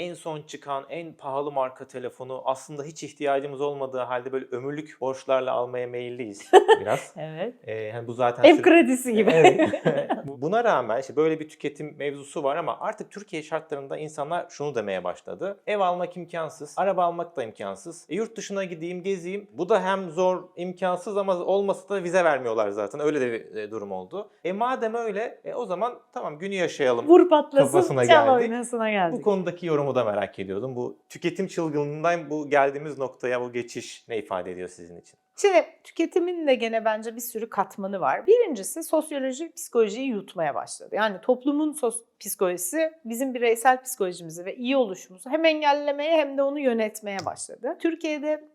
en son çıkan en pahalı marka telefonu aslında hiç ihtiyacımız olmadığı halde böyle ömürlük borçlarla almaya meyilliyiz biraz. Evet. Ee, hani bu zaten Ev sür- kredisi gibi. Evet. Buna rağmen işte böyle bir tüketim mevzusu var ama artık Türkiye şartlarında insanlar şunu demeye başladı. Ev almak imkansız, araba almak da imkansız. E, yurt dışına gideyim, gezeyim. Bu da hem zor, imkansız ama olmasa da vize vermiyorlar zaten. Öyle de bir e, durum oldu. E madem öyle e, o zaman tamam günü yaşayalım. Vur patlasın, Kafasına çal geldik. oynasına geldik. Bu konudaki yorumu da merak ediyordum. Bu tüketim çılgınlığından bu geldiğimiz noktaya bu geçiş ne ifade ediyor sizin için? Şimdi tüketimin de gene bence bir sürü katmanı var. Birincisi sosyoloji psikolojiyi yutmaya başladı. Yani toplumun sos- psikolojisi bizim bireysel psikolojimizi ve iyi oluşumuzu hem engellemeye hem de onu yönetmeye başladı. Türkiye'de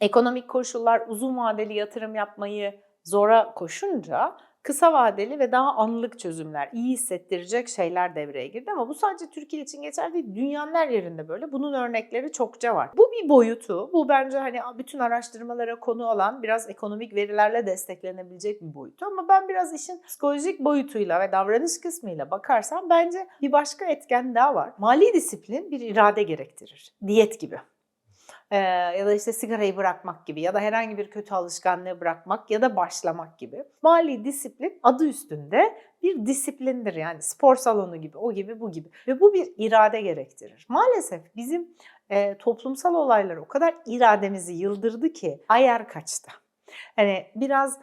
ekonomik koşullar uzun vadeli yatırım yapmayı zora koşunca kısa vadeli ve daha anlık çözümler, iyi hissettirecek şeyler devreye girdi ama bu sadece Türkiye için geçerli değil. Dünyanın her yerinde böyle. Bunun örnekleri çokça var. Bu bir boyutu. Bu bence hani bütün araştırmalara konu olan biraz ekonomik verilerle desteklenebilecek bir boyutu. Ama ben biraz işin psikolojik boyutuyla ve davranış kısmıyla bakarsam bence bir başka etken daha var. Mali disiplin bir irade gerektirir. Diyet gibi. Ee, ya da işte sigarayı bırakmak gibi ya da herhangi bir kötü alışkanlığı bırakmak ya da başlamak gibi. Mali disiplin adı üstünde bir disiplindir yani spor salonu gibi o gibi bu gibi ve bu bir irade gerektirir. Maalesef bizim e, toplumsal olaylar o kadar irademizi yıldırdı ki ayar kaçtı. Hani biraz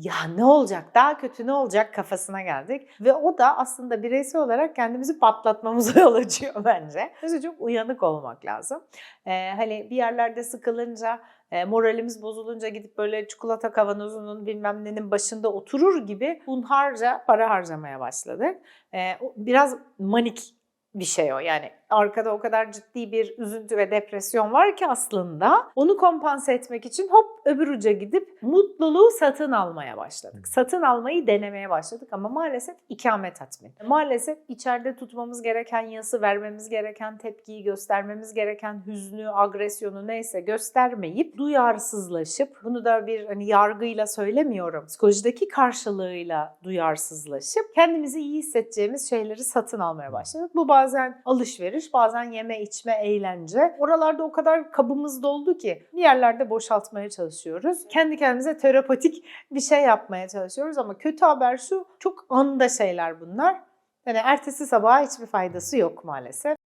ya ne olacak daha kötü ne olacak kafasına geldik ve o da aslında bireysel olarak kendimizi patlatmamıza yol açıyor bence. Mesela çok uyanık olmak lazım. Ee, hani bir yerlerde sıkılınca, e, moralimiz bozulunca gidip böyle çikolata kavanozunun bilmem nenin başında oturur gibi hunharca para harcamaya başladık. Ee, biraz manik bir şey o. Yani arkada o kadar ciddi bir üzüntü ve depresyon var ki aslında onu kompanse etmek için hop öbür uca gidip mutluluğu satın almaya başladık. Satın almayı denemeye başladık ama maalesef ikamet tatmin. Maalesef içeride tutmamız gereken yası, vermemiz gereken tepkiyi, göstermemiz gereken hüznü, agresyonu neyse göstermeyip duyarsızlaşıp bunu da bir hani yargıyla söylemiyorum. Psikolojideki karşılığıyla duyarsızlaşıp kendimizi iyi hissedeceğimiz şeyleri satın almaya başladık. Bu bazen alışveriş, bazen yeme içme, eğlence. Oralarda o kadar kabımız doldu ki bir yerlerde boşaltmaya çalışıyoruz. Kendi kendimize terapatik bir şey yapmaya çalışıyoruz ama kötü haber şu, çok anda şeyler bunlar. Yani ertesi sabaha hiçbir faydası yok maalesef.